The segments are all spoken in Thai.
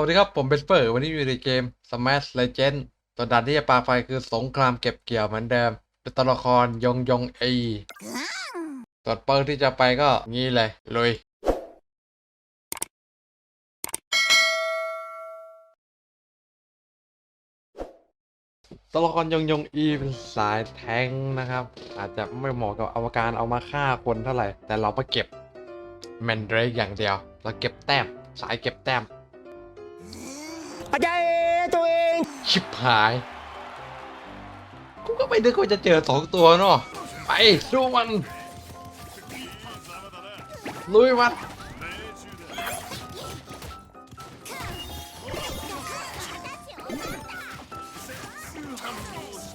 วัสดีครับผมเบสเปอร์วันนี้อยู่ในเกม Smash Legend ตัวด่านที่จะปาไฟคือสงครามเก็บเกี่ยวเหมือนเดิมเป็นตัวละครยงยงเอตัวเปิร์ที่จะไปก็งี้เลยลุยตัวละครยงยงอีเป็นสายแทงนะครับ อาจจะไม่เหมาะกับอวการเอามาฆ่าคนเท่าไหร่ แต่เรามาเก็บแมนเดรกอย่างเดียว เราเก็บแต้มสายเก็บแต้ม อาจารย์ตัวเอง ชิบหาย กูก็ไม่นึกว่าจะเจอสองตัวเนาะ ไปสู้มัน ลุยมัน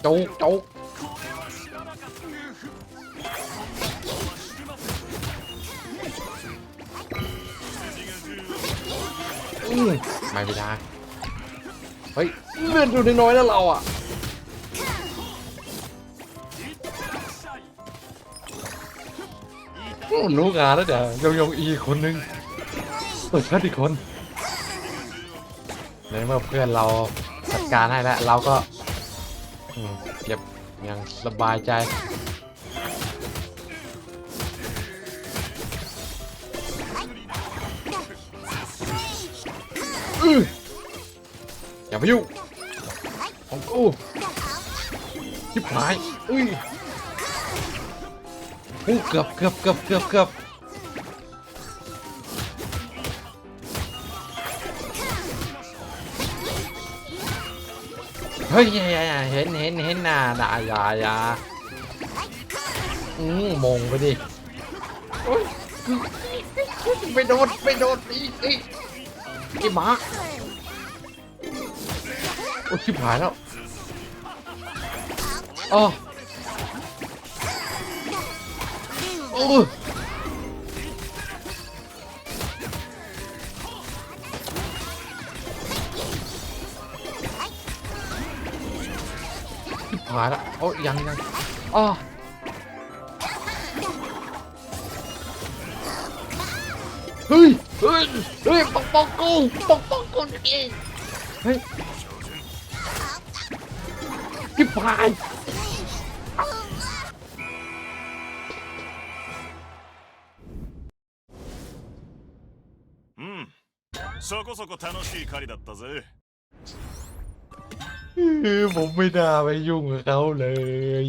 จุกจุกไม่ได้ เฮ้ยเลือดดูน้อยๆนะเราอะรู้งานแล้วเดี๋ยวยงยงอีคนนึงตัวชัดอีกคนในเมื่อเพื่อนเราจัดการให้แล้วเราก็เก็บอย่างสบายใจอือ อย่ามายุ่งของกูชิบหายอุ้ยอู้เกือบเกือบเกือบเกือบเกือบเฮ้ยเห็นเห็นเห็นหน้าด่าย่าย่าอืมมงไปดิโอ๊ยไปโดนไปโดนอีกอีกไอ้หมา อ้ยชิบหายแล้วอ๋อโอ้ยชิบหายแล้วโอ้ยยังยังอ๋อเฮ้ย เฮ้ย เฮ้ยปองปองกูปองปองกูเองเฮ้ย ชิบหาย うんそこそこ楽しい狩りだったぜ เออผมไม่น่าไปยุ่งกับเขาเลย